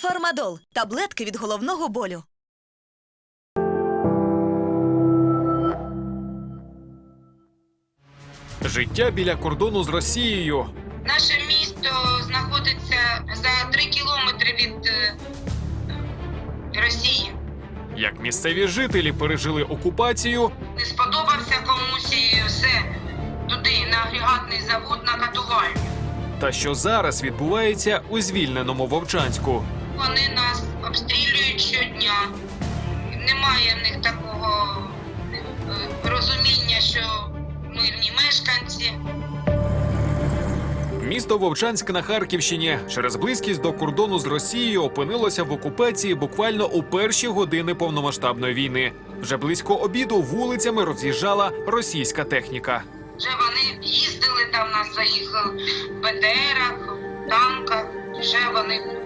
Фармадол таблетки від головного болю. Життя біля кордону з Росією. Наше місто знаходиться за три кілометри від е, Росії. Як місцеві жителі пережили окупацію, Не сподобався комусь і все туди, на агрегатний завод на катувальню. та що зараз відбувається у звільненому Вовчанську. Вони нас обстрілюють щодня. Немає в них такого е, розуміння, що мирні мешканці. Місто Вовчанськ на Харківщині через близькість до кордону з Росією опинилося в окупації буквально у перші години повномасштабної війни. Вже близько обіду вулицями роз'їжджала російська техніка. Вже вони їздили там на своїх е, БТРах, танках. Вже вони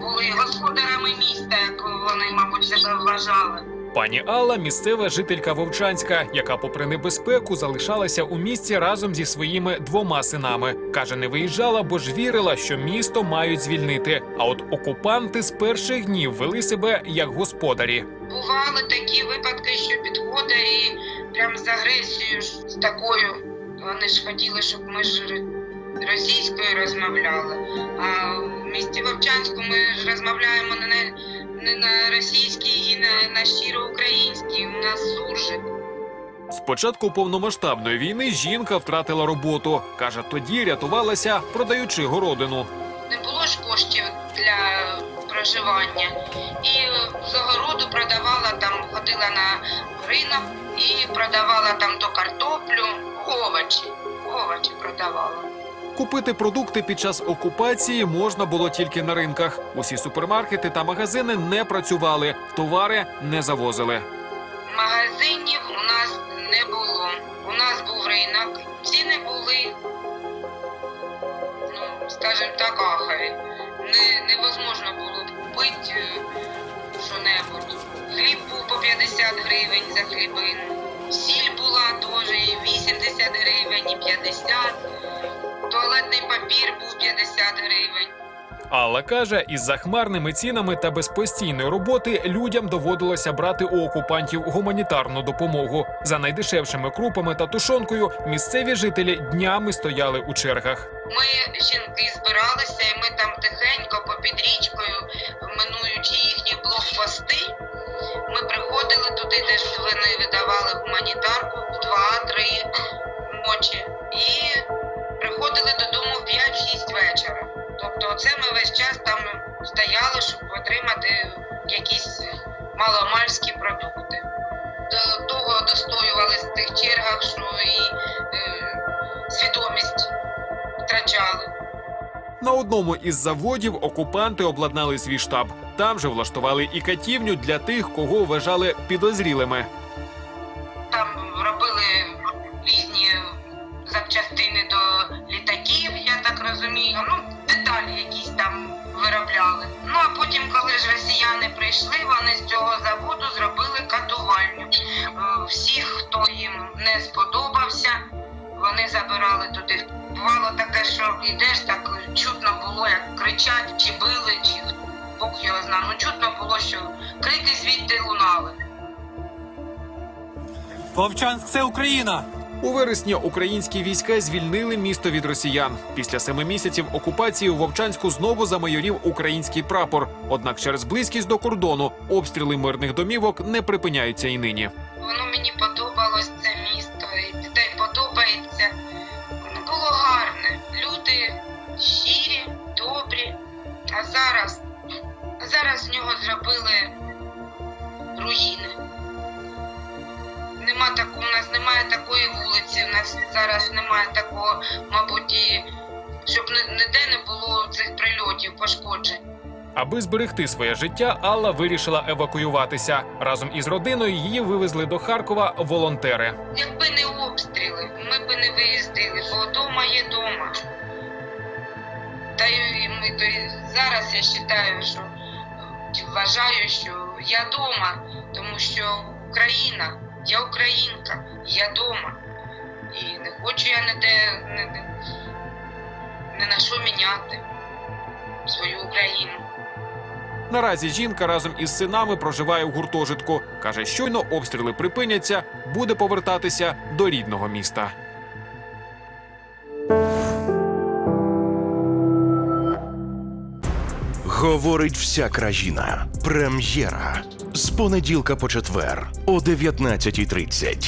були господарами міста, як вони, мабуть, себе вважали. Пані Алла місцева жителька Вовчанська, яка, попри небезпеку, залишалася у місті разом зі своїми двома синами. каже, не виїжджала, бо ж вірила, що місто мають звільнити. А от окупанти з перших днів вели себе як господарі. Бували такі випадки, що підходить і прям з агресією з такою. Вони ж хотіли, щоб ми ж російською розмовляли. А в місті Вовчанську ми ж розмовляємо не на, не на російській і на, на щиро українській. У нас суржик. З початку повномасштабної війни жінка втратила роботу. каже, тоді рятувалася, продаючи городину. Не було ж коштів для проживання. І з огороду продавала там, ходила на ринок і продавала там то картоплю, овочі. Овочі продавала. Купити продукти під час окупації можна було тільки на ринках. Усі супермаркети та магазини не працювали, товари не завозили. Магазинів у нас не було. У нас був ринок. Ціни були, ну, скажімо так, ахові. Не, невозможно було купити е, що-небудь. Хліб був по 50 гривень за хлібину. Сіль була теж і 80 гривень, і 50. Туалетний папір був 50 гривень. Алла каже, із захмарними цінами та без постійної роботи людям доводилося брати у окупантів гуманітарну допомогу. За найдешевшими крупами та тушонкою місцеві жителі днями стояли у чергах. Ми, жінки, збиралися, і ми там тихенько попід річкою, минуючи їхні блокпости, ми приходили туди, де ж вони видавали гуманітарку отримати якісь маломальські продукти. До того достоювалися в тих чергах, що і е, свідомість втрачали. На одному із заводів окупанти обладнали свій штаб. Там же влаштували і катівню для тих, кого вважали підозрілими. Там робили різні запчастини до літаків, я так розумію. Ну, деталі якісь там виробляли. Ну а потім, коли ж росіяни прийшли, вони з цього заводу зробили катувальню. Е, Всіх, хто їм не сподобався, вони забирали туди. Бувало таке, що йдеш, так чутно було, як кричать, чи били, чи Бог його знав. Ну чутно було, що крики звідти лунали. Вовчанськ це Україна. У вересні українські війська звільнили місто від росіян. Після семи місяців окупації у Вовчанську знову замайорів український прапор. Однак через близькість до кордону обстріли мирних домівок не припиняються і нині. Воно мені подобалось це місто, і дітей подобається. Воно було гарне. Люди щирі, добрі. А зараз, зараз з нього зробили руїни. Нема такого, у нас немає такої вулиці, у нас зараз немає такого, мабуть, і щоб ні- ніде не було цих прильотів, пошкоджень. Аби зберегти своє життя, Алла вирішила евакуюватися. Разом із родиною її вивезли до Харкова волонтери. Якби не обстріли, ми б не виїздили, бо вдома є дома. Та й ми то й зараз я вважаю, що вважаю, що я вдома, тому що Україна, я українка, я вдома. І не хочу я ніде не, не, не на що міняти свою Україну. Наразі жінка разом із синами проживає в гуртожитку. каже, щойно обстріли припиняться, буде повертатися до рідного міста. Говорить вся країна. Прем'єра з понеділка по четвер о 19.30.